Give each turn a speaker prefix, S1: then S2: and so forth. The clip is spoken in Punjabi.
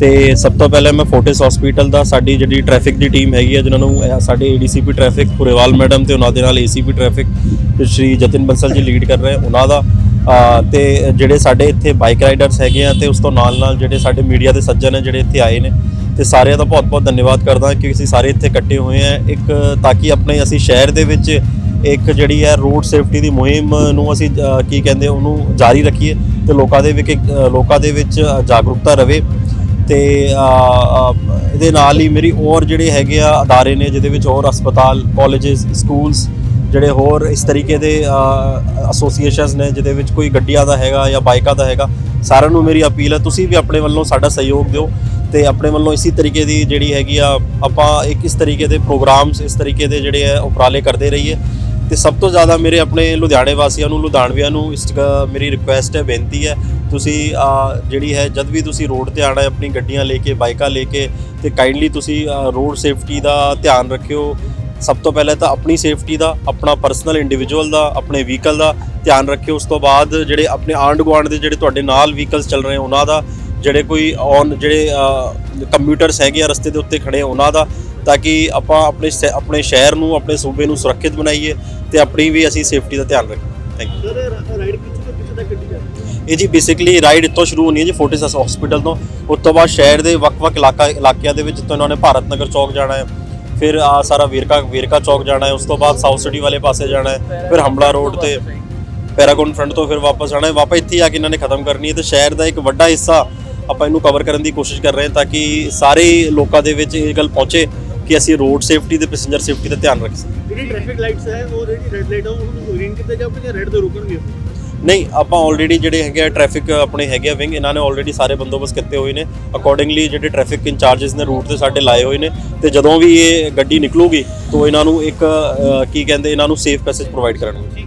S1: ਤੇ ਸਭ ਤੋਂ ਪਹਿਲਾਂ ਮੈਂ ਫੋਰਟਿਸ ਹਸਪੀਟਲ ਦਾ ਸਾਡੀ ਜਿਹੜੀ ਟ੍ਰੈਫਿਕ ਦੀ ਟੀਮ ਹੈਗੀ ਹੈ ਜਿਨ੍ਹਾਂ ਨੂੰ ਇਹ ਸਾਡੇ ਏਡੀਸੀਪੀ ਟ੍ਰੈਫਿਕ ਪੁਰੇਵਾਲ ਮੈਡਮ ਤੇ ਉਹਨਾਂ ਦੇ ਨਾਲ ACP traffic Shri Jatin Bansal ji lead ਕਰ ਰਹੇ ਉਹਨਾਂ ਦਾ। ਅ, ਤੇ ਜਿਹੜੇ ਸਾਡੇ ਇੱਥੇ ਬਾਈਕ ਰਾਈਡਰਸ ਹੈਗੇ ਆ ਤੇ ਉਸ ਤੋਂ ਨਾਲ ਨਾਲ ਜਿਹੜੇ ਸਾਡੇ ਮੀਡੀਆ ਦੇ ਸੱਜਣ ਹੈ ਜਿਹੜੇ ਇੱਥੇ ਆਏ ਨੇ ਤੇ ਸਾਰਿਆਂ ਦਾ ਬਹੁਤ ਬਹੁਤ ਧੰਨਵਾਦ ਕਰਦਾ ਕਿ ਅਸੀਂ ਸਾਰੇ ਇੱਥੇ ਇਕੱਠੇ ਹੋਏ ਆ ਇੱਕ ਤਾਂ ਕਿ ਆਪਣੇ ਅਸੀਂ ਸ਼ਹਿਰ ਦੇ ਵਿੱਚ ਇੱਕ ਜਿਹੜੀ ਹੈ ਰੋਡ ਸੇਫਟੀ ਦੀ ਮੁਹਿੰਮ ਨੂੰ ਅਸੀਂ ਕੀ ਕਹਿੰਦੇ ਉਹਨੂੰ ਜਾਰੀ ਰੱਖੀਏ ਤੇ ਲੋਕਾਂ ਦੇ ਵਿੱਚ ਇੱਕ, ਲੋਕਾਂ ਦੇ ਵਿੱਚ ਜਾਗਰੂਕਤਾ ਰਵੇ। ਤੇ ਇਹਦੇ ਨਾਲ ਹੀ ਮੇਰੀ ਹੋਰ ਜਿਹੜੇ ਹੈਗੇ ਆ ਅਦਾਰੇ ਨੇ, ਜਿਹਦੇ ਵਿੱਚ ਹੋਰ ਹਸਪਤਾਲ ਕਾਲਜਸ ਸਕੂਲਸ ਜਿਹੜੇ ਹੋਰ ਇਸ ਤਰੀਕੇ ਦੇ ਐਸੋਸੀਏਸ਼ਨਸ ਨੇ, ਜਿਹਦੇ ਵਿੱਚ ਕੋਈ ਗੱਡੀਆਂ ਦਾ ਹੈਗਾ ਜਾਂ ਬਾਈਕਾਂ ਦਾ ਹੈਗਾ, ਸਾਰਿਆਂ ਨੂੰ ਮੇਰੀ ਅਪੀਲ ਹੈ, ਤੁਸੀਂ ਵੀ ਆਪਣੇ ਵੱਲੋਂ ਸਾਡਾ ਸਹਿਯੋਗ ਦਿਓ ਤੇ ਆਪਣੇ ਵੱਲੋਂ ਇਸੇ ਤਰੀਕੇ ਦੀ ਜਿਹੜੀ ਹੈਗੀ ਆ, ਆਪਾਂ ਇੱਕ ਇਸ ਤਰੀਕੇ ਦੇ ਪ੍ਰੋਗਰਾਮਸ ਇਸ ਤਰੀਕੇ ਦੇ ਜਿਹੜੇ ਆ, ਉਪਰਾਲੇ ਕਰਦੇ ਰਹੀਏ। ਤੇ ਸਭ ਤੋਂ ਜ਼ਿਆਦਾ ਮੇਰੇ ਆਪਣੇ ਲੁਧਿਆਣੇ ਵਾਸੀਆਂ ਨੂੰ, ਲੁਧਿਆਣਵੀਆਂ ਨੂੰ ਇਸ ਜ- ਮੇਰੀ ਰਿਕੁਐਸਟ ਹੈ, ਬੇਨਤੀ ਹੈ ਤੁਸੀਂ ਜਿਹੜੀ ਹੈ, ਜਦ ਵੀ ਤੁਸੀਂ ਰੋਡ ਤੇ ਆਣਾ ਹੈ, ਆਪਣੀ ਗੱਡੀਆਂ ਲੈ ਕੇ, ਬਾਈਕਾਂ ਲੈ ਕੇ, ਤੇ ਕਾਈਂਡਲੀ ਤੁਸੀਂ ਰੋਡ ਸੇਫਟੀ ਦਾ ਧਿਆਨ ਰੱਖਿਓ। ਸਭ ਤੋਂ ਪਹਿਲਾਂ ਤਾਂ ਆਪਣੀ ਸੇਫਟੀ ਦਾ, ਆਪਣਾ ਪਰਸਨਲ ਇੰਡੀਵਿਜੂਅਲ ਦਾ, ਆਪਣੇ ਵਹੀਕਲ ਦਾ ਧਿਆਨ ਰੱਖਿਓ। ਉਸ ਤੋਂ ਬਾਅਦ ਜਿਹੜੇ ਆਪਣੇ ਆਂਡ ਗੁਆਂਢ ਦੇ ਜਿਹੜੇ ਤੁਹਾਡੇ ਨਾਲ ਵਹੀਕਲਸ ਚੱਲ ਰਹੇ ਉਹਨਾਂ ਦਾ, ਜਿਹੜੇ ਕੋਈ ਔਨ ਜਿਹੜੇ ਕੰਪਿਊਟਰਸ ਹੈਗੇ ਆ ਰਸਤੇ ਦੇ ਉੱਤੇ ਖੜੇ ਉਹਨਾਂ ਦਾ, ਤਾਂ ਕਿ ਆਪਾਂ ਆਪਣੇ ਸ਼ਹਿ- ਆਪਣੇ ਸ਼ਹਿਰ ਨੂੰ, ਆਪਣੇ ਸੂਬੇ ਨੂੰ ਸੁਰੱਖਿਅਤ ਬਣਾਈਏ ਤੇ ਆਪਣੀ ਵੀ ਅਸੀਂ ਸੇਫਟੀ ਦਾ ਧਿਆਨ ਰੱਖੀਏ। ਥੈਂਕ ਯੂ
S2: ਸਰ ਰਾਈਡ ਕਿੱਥੇ ਤੋਂ ਕਿੱਥੇ ਤੱਕ ਗੱਡੀ ਜਾਂਦੀ
S1: ਇਹ ਜੀ ਬੇਸਿਕਲੀ ਰਾਈਡ ਇੱਥੋਂ ਸ਼ੁਰੂ ਹੋਣੀ ਹੈ ਜੀ ਫੋਰਟਿਸ ਹਸਪੀਟਲ ਤੋਂ। ਉਸ ਤੋਂ ਬਾਅਦ ਸ਼ਹਿਰ ਦੇ ਵੱਖ-ਵੱਖ ਇਲਾਕਾ ਇਲਾਕਿਆਂ ਦੇ ਵਿੱਚ ਤੋਂ ਇਹਨਾਂ ਨੇ ਭਾਰਤ ਨਗਰ ਚੌਕ ਜਾਣਾ ਹੈ। ਫਿਰ ਆ ਸਾਰਾ ਵੇਰਕਾ ਵੇਰਕਾ ਚੌਕ ਜਾਣਾ ਹੈ। ਉਸ ਤੋਂ ਬਾਅਦ ਸਾਊਥ ਸਿਟੀ ਵਾਲੇ ਪਾਸੇ ਜਾਣਾ ਹੈ। ਫਿਰ ਹੰਬਲਾ ਰੋਡ ਤੇ ਪੈਰਾਗਨ ਫਰੰਟ ਤੋਂ ਫਿਰ ਵਾਪਸ ਆਣਾ ਹੈ। ਵਾਪਸ ਇੱਥੇ ਆ ਕੇ ਇਹਨਾਂ ਨੇ ਖਤਮ ਕਰਨੀ ਹੈ। ਤੇ ਸ਼ਹਿਰ ਦਾ ਇੱਕ ਵੱਡਾ ਹਿੱਸਾ ਆਪਾਂ ਇਹਨੂੰ ਕਵਰ ਕਰਨ ਦੀ ਕੋਸ਼ਿਸ਼ ਕਰ ਰਹੇ ਹਾਂ ਤਾਂ ਕਿ ਸਾਰੇ ਲੋਕਾਂ ਦੇ ਵਿੱਚ ਇਹ ਗੱਲ ਪਹੁੰਚੇ। ਕਿ ਅਸੀਂ ਰੋਡ ਸੇਫਟੀ ਤੇ ਪੈਸੇਂਜਰ ਸੇਫਟੀ ਦਾ ਧਿਆਨ ਰੱਖ ਸਕੀਏ।
S2: ਜਿਹੜੀ ਟ੍ਰੈਫਿਕ ਲਾਈਟਸ ਹੈ ਉਹ ਜਿਹੜੀ ਰੈੱਡ ਲਾਈਟ ਆ ਉਹਨੂੰ ਗ੍ਰੀਨ ਕਿਤੇ ਜਾਓਗੇ ਜਾਂ ਰੈੱਡ ਤੇ ਰੁਕਣਗੇ?
S1: ਨਹੀਂ ਆਪਾਂ ਆਲਰੇਡੀ ਜਿਹੜੇ ਹੈਗੇ ਆ ਟ੍ਰੈਫਿਕ ਆਪਣੇ ਹੈਗੇ ਆ ਵਿੰਗ ਇਹਨਾਂ ਨੇ ਆਲਰੇਡੀ ਸਾਰੇ ਬੰਦੋਬਸਤ ਕੀਤੇ ਹੋਏ ਨੇ। ਅਕੋਰਡਿੰਗਲੀ ਜਿਹੜੇ ਟ੍ਰੈਫਿਕ ਇੰਚਾਰजेस ਨੇ ਰੂਟ ਤੇ ਸਾਡੇ ਲਾਏ ਹੋਏ ਨੇ। ਤੇ ਜਦੋਂ ਵੀ ਇਹ ਗੱਡੀ ਨਿਕਲੂਗੀ ਤਾਂ ਇਹਨਾਂ ਨੂੰ ਇੱਕ ਕੀ ਕਹਿੰਦੇ ਇਹਨਾਂ ਨੂੰ ਸੇਫ ਪੈਸੇਜ ਪ੍ਰੋਵਾਈਡ ਕਰਨਗੇ।